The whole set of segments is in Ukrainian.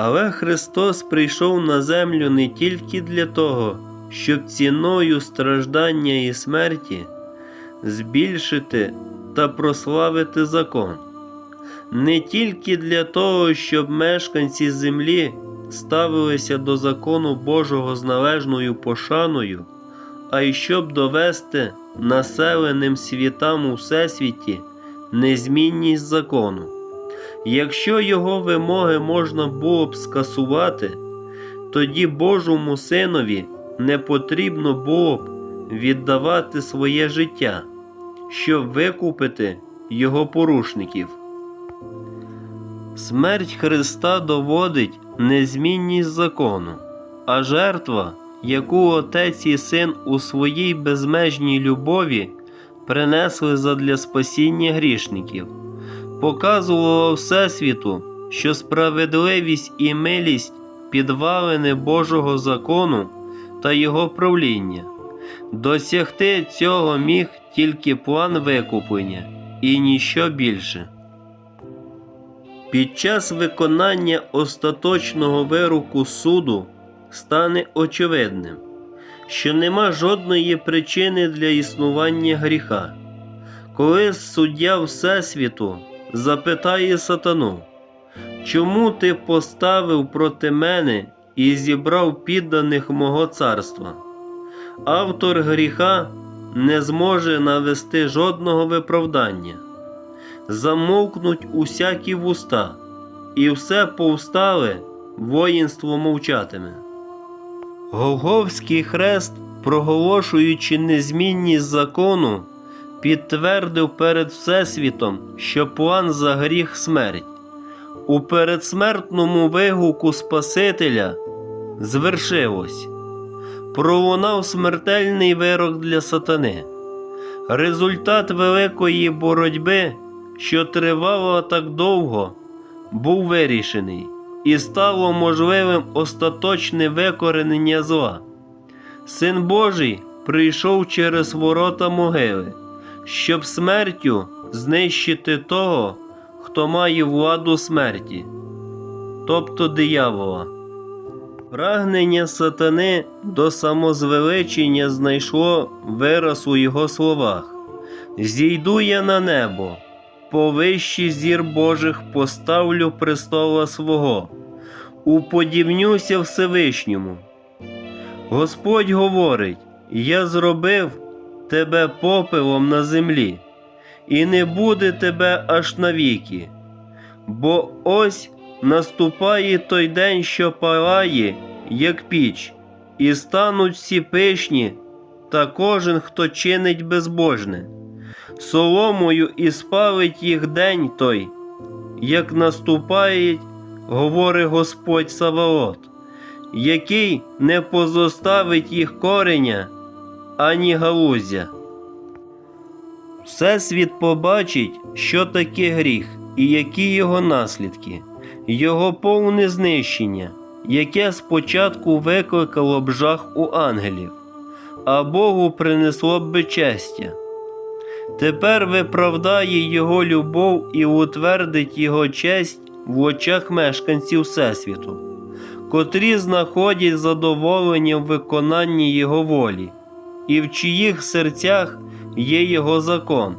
Але Христос прийшов на землю не тільки для того, щоб ціною страждання і смерті збільшити та прославити закон, не тільки для того, щоб мешканці землі ставилися до закону Божого з належною пошаною, а й щоб довести населеним світам у всесвіті незмінність закону. Якщо його вимоги можна було б скасувати, тоді Божому Синові не потрібно було б віддавати своє життя, щоб викупити його порушників. Смерть Христа доводить незмінність закону, а жертва, яку Отець і Син у своїй безмежній любові принесли задля спасіння грішників, показувала Всесвіту, що справедливість і милість підвалини Божого закону та його правління. Досягти цього міг тільки план викуплення і ніщо більше. Під час виконання остаточного вироку суду стане очевидним, що нема жодної причини для існування гріха. Коли суддя Всесвіту запитає сатану, чому ти поставив проти мене і зібрав підданих мого царства? Автор гріха не зможе навести жодного виправдання замовкнуть усякі вуста, і все повстале воїнство мовчатиме. Голговський хрест, проголошуючи незмінність закону, підтвердив перед Всесвітом, що план за гріх смерть. У передсмертному вигуку Спасителя звершилось. Пролунав смертельний вирок для сатани. Результат великої боротьби що тривало так довго, був вирішений і стало можливим остаточне викоренення зла. Син Божий прийшов через ворота могили, щоб смертю знищити того, хто має владу смерті, тобто диявола. Прагнення сатани до самозвеличення знайшло вираз у його словах Зійду я на небо повищі зір Божих поставлю престола свого, уподібнюся Всевишньому. Господь говорить: Я зробив тебе попелом на землі, і не буде тебе аж навіки. Бо ось наступає той день, що палає, як піч, і стануть всі пишні, та кожен, хто чинить безбожне соломою і спалить їх день той, як наступає, говорить Господь Саваот, який не позоставить їх кореня ані галузя. Всесвіт побачить, що таке гріх і які його наслідки, його повне знищення, яке спочатку викликало б жах у ангелів, а Богу принесло б безчестя. Тепер виправдає Його любов і утвердить Його честь в очах мешканців Всесвіту, котрі знаходять задоволення в виконанні Його волі, і в чиїх серцях є Його закон.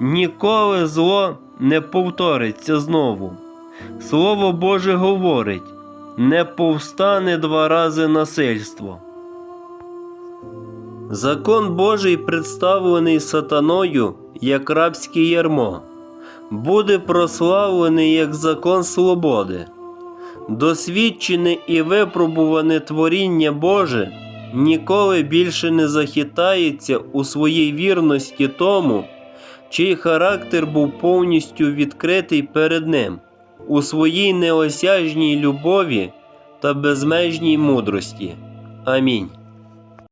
Ніколи зло не повториться знову. Слово Боже говорить: не повстане два рази насильство. Закон Божий, представлений сатаною як рабське ярмо, буде прославлений як закон свободи. Досвідчене і випробуване творіння Боже ніколи більше не захитається у своїй вірності тому, чий характер був повністю відкритий перед Ним, у своїй неосяжній любові та безмежній мудрості. Амінь.